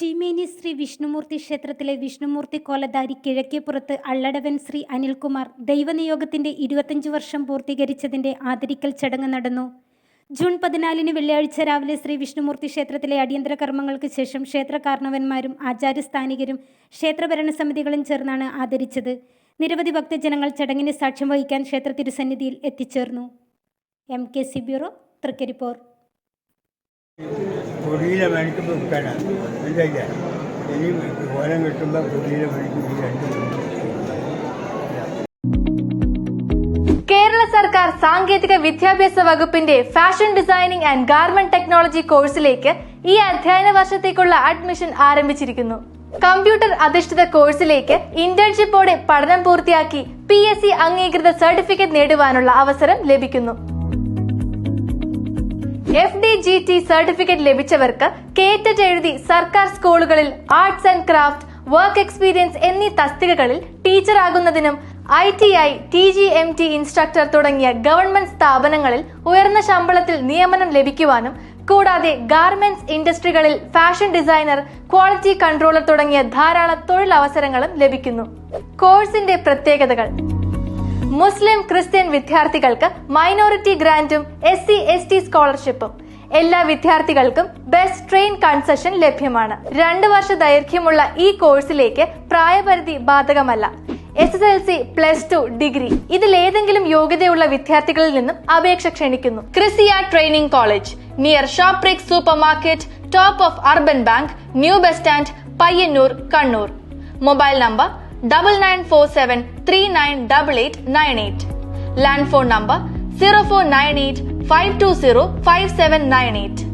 ചീമേനി ശ്രീ വിഷ്ണുമൂർത്തി ക്ഷേത്രത്തിലെ വിഷ്ണുമൂർത്തി കോലധാരി കിഴക്കേപ്പുറത്ത് അള്ളടവൻ ശ്രീ അനിൽകുമാർ ദൈവനിയോഗത്തിന്റെ ഇരുപത്തഞ്ച് വർഷം പൂർത്തീകരിച്ചതിന്റെ ആദരിക്കൽ ചടങ്ങ് നടന്നു. ജൂൺ പതിനാലിന് വെള്ളിയാഴ്ച രാവിലെ ശ്രീ വിഷ്ണുമൂർത്തി ക്ഷേത്രത്തിലെ അടിയന്തര കർമ്മങ്ങൾക്ക് ശേഷം ക്ഷേത്ര കാരണവന്മാരും ആചാര്യസ്ഥാനികരും ക്ഷേത്രഭരണ സമിതികളും ചേർന്നാണ് ആദരിച്ചത്. നിരവധി ഭക്തജനങ്ങൾ ചടങ്ങിന് സാക്ഷ്യം വഹിക്കാൻ ക്ഷേത്ര തിരുസന്നിധിയിൽ എത്തിച്ചേർന്നു. M K C bureau Trikaripur. കൊടിയിലെ മേടിക്കുമ്പോൾ വിൽക്കാനാണ് മനസ്സിലായില്ല? ഇനി ഓലം കിട്ടുമ്പോൾ പണിക്ക് ഈ രണ്ട് കേരള സർക്കാർ സാങ്കേതിക വിദ്യാഭ്യാസ വകുപ്പിന്റെ fashion designing and garment technology കോഴ്സിലേക്ക് ഈ അധ്യയന വർഷത്തേക്കുള്ള അഡ്മിഷൻ ആരംഭിച്ചിരിക്കുന്നു. കമ്പ്യൂട്ടർ അധിഷ്ഠിത കോഴ്സിലേക്ക് ഇന്റേൺഷിപ്പോടെ പഠനം പൂർത്തിയാക്കി പി അംഗീകൃത സർട്ടിഫിക്കറ്റ് നേടുവാനുള്ള അവസരം ലഭിക്കുന്നു. F D G T certificate ലഭിച്ചവർക്ക് കേറ്ററ്റ് എഴുതി സർക്കാർ സ്കൂളുകളിൽ arts and craft work experience എന്നീ തസ്തികകളിൽ ടീച്ചറാകുന്നതിനും I T I T G M T instructor തുടങ്ങിയ ഗവൺമെന്റ് സ്ഥാപനങ്ങളിൽ ഉയർന്ന ശമ്പളത്തിൽ നിയമനം ലഭിക്കുവാനും കൂടാതെ ഗാർമെന്റ്സ് ഇൻഡസ്ട്രികളിൽ ഫാഷൻ ഡിസൈനർ ക്വാളിറ്റി കൺട്രോളർ തുടങ്ങിയ ധാരാളം തൊഴിലവസരങ്ങളും ലഭിക്കുന്നു. കോഴ്സിന്റെ പ്രത്യേകതകൾ. മുസ്ലിം ക്രിസ്ത്യൻ വിദ്യാർത്ഥികൾക്ക് മൈനോറിറ്റി ഗ്രാന്റും എസ് സി എസ് ടി സ്കോളർഷിപ്പും. എല്ലാ വിദ്യാർത്ഥികൾക്കും ബെസ്റ്റ് ട്രെയിൻ കൺസെഷൻ ലഭ്യമാണ്. രണ്ട് വർഷ ദൈർഘ്യമുള്ള ഈ കോഴ്സിലേക്ക് പ്രായപരിധി ബാധകമല്ല. S S L C plus two degree. ഇതിലേതെങ്കിലും യോഗ്യതയുള്ള വിദ്യാർത്ഥികളിൽ നിന്നും അപേക്ഷ ക്ഷണിക്കുന്നു. Krisiya training college. Near ഷോപ്രിക് super market top of urban bank new bus stand Payyanur Kannur. Mobile number Double nine four seven three nine double eight nine eight. Land phone number 0498 520 5798.